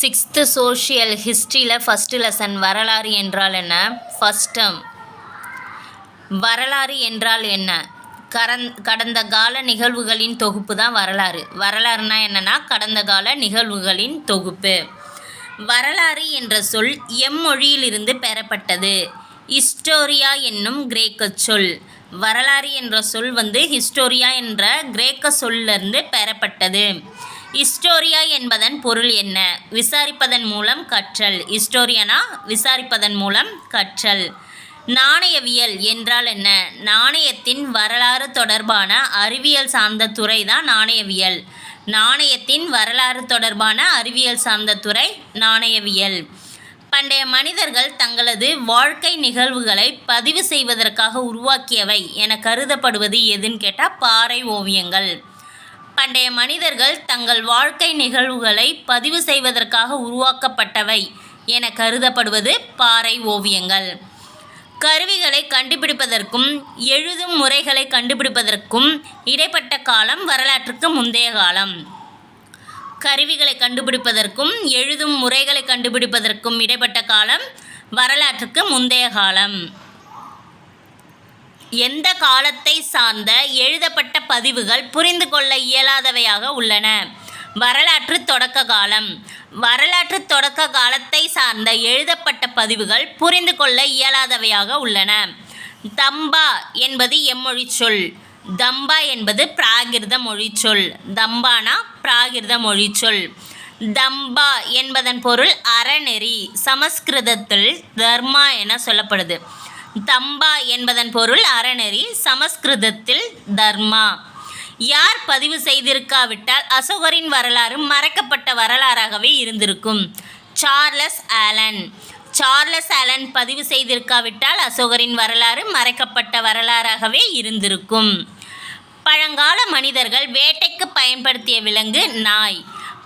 Sixth social ஹிஸ்ட்ரியில் first lesson வரலாறு என்றால் என்ன? ஃபஸ்ட் டேர்ம் வரலாறு என்றால் என்ன? கரந் கடந்த கால நிகழ்வுகளின் தொகுப்பு தான் வரலாறு. வரலாறுனா என்னென்னா கடந்த கால நிகழ்வுகளின் தொகுப்பு. வரலாறு என்ற சொல் எம்மொழியிலிருந்து பெறப்பட்டது. ஹிஸ்டோரியா என்னும் கிரேக்க சொல். வரலாறு என்ற சொல் வந்து ஹிஸ்டோரியா என்ற கிரேக்க சொல்லிருந்து பெறப்பட்டது. ஹிஸ்டோரியா என்பதன் பொருள் என்ன? விசாரிப்பதன் மூலம் கற்றல். ஹிஸ்டோரியனா விசாரிப்பதன் மூலம் கற்றல். நாணயவியல் என்றால் என்ன? நாணயத்தின் வரலாறு தொடர்பான அறிவியல் சார்ந்த துறை தான் நாணயவியல். நாணயத்தின் வரலாறு தொடர்பான அறிவியல் சார்ந்த துறை நாணயவியல். பண்டைய மனிதர்கள் தங்களது வாழ்க்கை நிகழ்வுகளை பதிவு செய்வதற்காக உருவாக்கியவை என கருதப்படுவது எதுன்னு கேட்டால் பாறை ஓவியங்கள். பண்டைய மனிதர்கள் தங்கள் வாழ்க்கை நிகழ்வுகளை பதிவு செய்வதற்காக உருவாக்கப்பட்டவை என கருதப்படுவது பாறை ஓவியங்கள். கருவிகளை கண்டுபிடிப்பதற்கும் எழுதும் முறைகளை கண்டுபிடிப்பதற்கும் இடைப்பட்ட காலம் வரலாற்றுக்கு முந்தைய காலம். கருவிகளை கண்டுபிடிப்பதற்கும் எழுதும் முறைகளை கண்டுபிடிப்பதற்கும் இடைப்பட்ட காலம் வரலாற்றுக்கு முந்தைய காலம். எந்த காலத்தை சார்ந்த எழுதப்பட்ட பதிவுகள் புரிந்து கொள்ள இயலாதவையாக உள்ளன? வரலாற்று தொடக்க காலம். வரலாற்று தொடக்க காலத்தை சார்ந்த எழுதப்பட்ட பதிவுகள் புரிந்து கொள்ள இயலாதவையாக உள்ளன. தம்பா என்பது எம்மொழி சொல். தம்பா என்பது பிராகிருத மொழி சொல். தம்பானா பிராகிருத மொழி சொல். தம்பா என்பதன் பொருள் அறநெறி சமஸ்கிருதத்தில் தர்மா என சொல்லப்படுது. தம்பா என்பதன் பொருள் அறநெறி சமஸ்கிருதத்தில் தர்மா. யார் பதிவு செய்திருக்காவிட்டால் அசோகரின் வரலாறு மறைக்கப்பட்ட வரலாறாகவே இருந்திருக்கும். Charles Alan. சார்லஸ் ஆலன் பதிவு செய்திருக்காவிட்டால் அசோகரின் வரலாறு மறைக்கப்பட்ட வரலாறாகவே இருந்திருக்கும். பழங்கால மனிதர்கள் வேட்டைக்கு பயன்படுத்திய விலங்கு நாய்.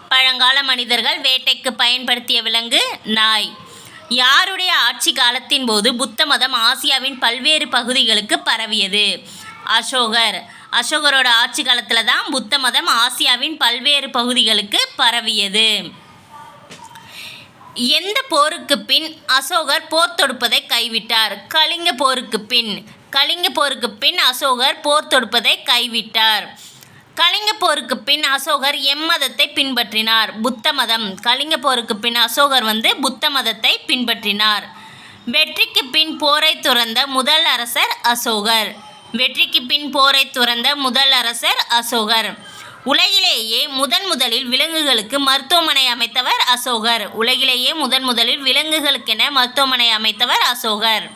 பழங்கால மனிதர்கள் வேட்டைக்கு பயன்படுத்திய விலங்கு நாய். யாருடைய ஆட்சி காலத்தின் போது புத்த மதம் ஆசியாவின் பல்வேறு பகுதிகளுக்கு பரவியது? அசோகர். அசோகரோட ஆட்சி காலத்தில் தான் புத்த மதம் ஆசியாவின் பல்வேறு பகுதிகளுக்கு பரவியது. எந்த போருக்கு பின் அசோகர் போர் தொடுப்பதை கைவிட்டார்? கலிங்க போருக்கு பின். கலிங்க போருக்கு பின் அசோகர் போர் தொடுப்பதை கைவிட்டார். கலிங்க போருக்கு பின் அசோகர் எம்மதத்தை பின்பற்றினார். புத்த மதம். கலிங்க போருக்கு பின் அசோகர் வந்து புத்த மதத்தை பின்பற்றினார். வெற்றிக்கு பின் போரை துறந்த முதல் அரசர் அசோகர். வெற்றிக்கு பின் போரை துறந்த முதல் அரசர் அசோகர். உலகிலேயே முதன் முதலில் விலங்குகளுக்கு மருத்துவமனை அமைத்தவர் அசோகர். உலகிலேயே முதன் முதலில் விலங்குகளுக்கென மருத்துவமனை அமைத்தவர் அசோகர்.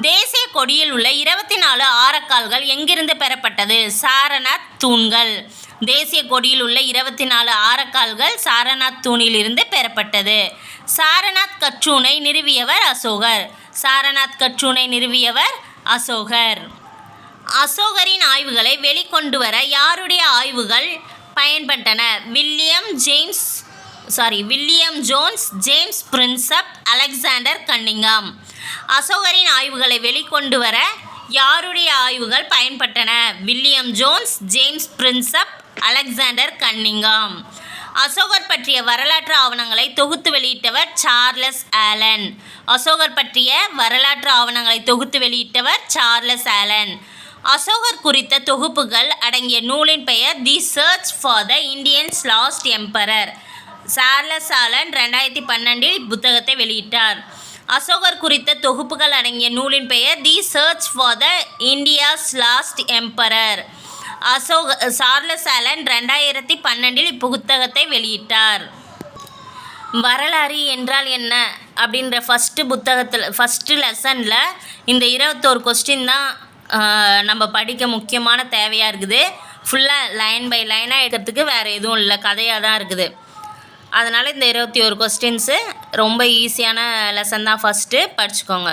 தேசிய கொடியில் உள்ள இருபத்தி நாலு ஆரக்கால்கள் எங்கிருந்து பெறப்பட்டது? சாரநாத் தூண்கள். தேசிய கொடியில் உள்ள இருபத்தி நாலு ஆரக்கால்கள் சாரநாத் தூணிலிருந்து பெறப்பட்டது. சாரநாத் கற்றூனை நிறுவியவர் அசோகர். சாரநாத் கற்றூனை நிறுவியவர் அசோகர். அசோகரின் ஆய்வுகளை வெளிக்கொண்டு வர யாருடைய ஆய்வுகள் பயன்பட்டன? William James sorry William Jones James Prinsep Alexander Cunningham. அசோகரின் ஆய்வுகளை வெளிக்கொண்டு வர யாருடைய ஆய்வுகள் பயன்பட்டன? William Jones James Prinsep Alexander Cunningham. அசோகர் பற்றிய வரலாற்று ஆவணங்களை தொகுத்து வெளியிட்டவர் சார்லஸ் ஆலன். அசோகர் பற்றிய வரலாற்று ஆவணங்களை தொகுத்து வெளியிட்டவர் சார்லஸ் ஆலன். அசோகர் குறித்த தொகுப்புகள் அடங்கிய நூலின் பெயர் the search for the Indians lost emperor Charles Allen ரெண்டாயிரத்தி பன்னெண்டில் புத்தகத்தை வெளியிட்டார். அசோகர் குறித்த தொகுப்புகள் அடங்கிய நூலின் பெயர் the search for the India's lost emperor Ashoka Charles Allen ரெண்டாயிரத்தி பன்னெண்டில் இப்புத்தகத்தை வெளியிட்டார். வரலாறு என்றால் என்ன? அப்படின்ற ஃபஸ்ட்டு புத்தகத்தில் ஃபஸ்ட்டு லெசனில் இந்த இருபத்தோரு கொஸ்டின் தான் நம்ம படிக்க முக்கியமான தேவையாக இருக்குது. ஃபுல்லாக லைன் பை லைனாக எடுக்கிறதுக்கு வேறு எதுவும் இல்லை. கதையாக தான் இருக்குது. அதனால் இந்த இருபத்தி ஒரு கொஸ்டின்ஸு ரொம்ப ஈஸியான லெசன் தான் ஃபஸ்ட்டு படிச்சுக்கோங்க.